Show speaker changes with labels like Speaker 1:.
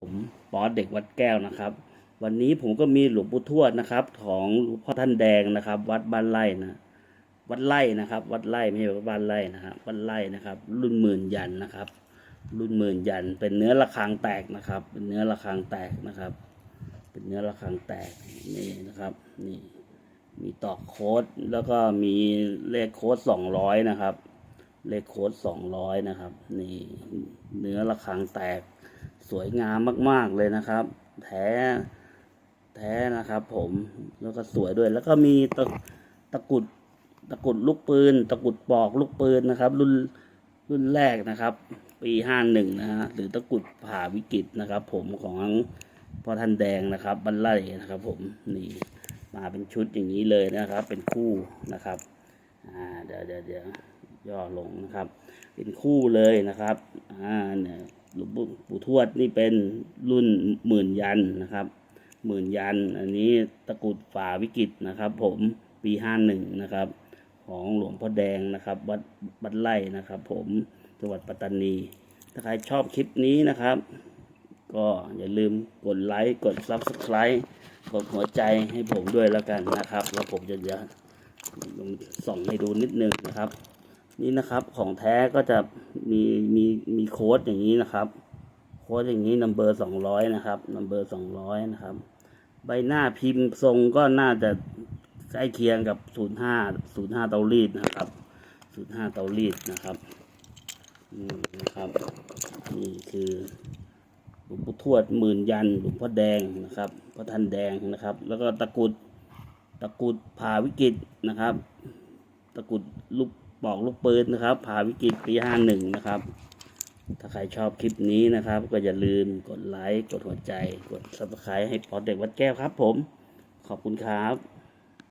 Speaker 1: ผมปอเด็กวัดแก้วนะครับ วันนี้ผมก็มีหลวงปู่ทวดนะครับ ของหลวงพ่อท่านแดงนะครับ วัดบ้านไร่นะวัดไร่นะครับ วัดไร่ไม่ใช่วัดบ้านไร่นะครับวัดไร่นะครับ รุ่นหมื่นยันนะครับ รุ่นหมื่นยัน เป็นเนื้อระฆังแตกนะครับ เป็นเนื้อระฆังแตกนะครับ เป็นเนื้อระฆังแตกนี่นะครับนี่มีตอกโค้ดแล้วก็มีเลขโค้ดสองร้อยนะครับ เลขโค้ดสองร้อยนะครับ นี่เนื้อระฆังแตก สวยงามมาก ๆ เลยนะครับ แท้แท้นะครับ ผมแล้วก็สวยด้วย แล้วก็มีตะตะกุดตะกุดลูกปืน ตะกุดปอกลูกปืนนะครับ รุ่นรุ่นแรกนะครับ ปีห้าหนึ่งนะฮะหรือตะกุดผ่าวิกฤตนะครับ ผมของพ่อท่านแดงนะครับบรรไลนะครับ ผมนี่มาเป็นชุดอย่างนี้เลยนะครับ เป็นคู่นะครับอ่าเดี๋ยวเดี๋ยวเดี๋ยว ย่อลงนะครับ เป็นคู่เลยนะครับอ่าเนี่ยหลวงปู่ทวดนี่เป็นรุ่นหมื่นยันนะครับ หมื่นยัน อันนี้ตะกรุดฝ่าวิกฤตนะครับ ผมปีห้าหนึ่งนะครับ ของหลวงพ่อแดงนะครับวัดบัดไล่นะครับ ผมจังหวัดปัตตานี ถ้าใครชอบคลิปนี้นะครับ ก็อย่าลืมกดไลค์กด Subscribe กดหัวใจให้ผมด้วยแล้วกันนะครับ แล้วผมจะจะส่องให้ดูนิดนึงนะครับ นี่นะครับของแท้ก็จะมีมีมีโค้ดอย่างนี้นะครับ โค้ดอย่างนี้นัมเบอร์สองร้อยนะครับนัมเบอร์สองร้อยนะครับ ใบหน้าพิมพ์ทรงก็น่าจะใกล้เคียงกับศูนย์ห้าศูนย์ห้าเตารีดนะครับศูนย์ห้าเตารีดนะครับอืมนะครับนี่คือหลวงปู่ทวดหมื่นยันหลวงพ่อแดงนะครับพระท่านแดงนะครับ แล้วก็ตะกุดตะกุดผ่าวิกฤตนะครับ ตะกุดลูก ปอกลูกปืนนะครับผ่าวิกฤตปีห้าหนึ่งนะครับ ถ้าใครชอบคลิปนี้นะครับ ก็อย่าลืมกดไลค์กดหัวใจ กดซับสไครต์ให้ปอเด็กวัดแก้วครับผม ขอบคุณครับ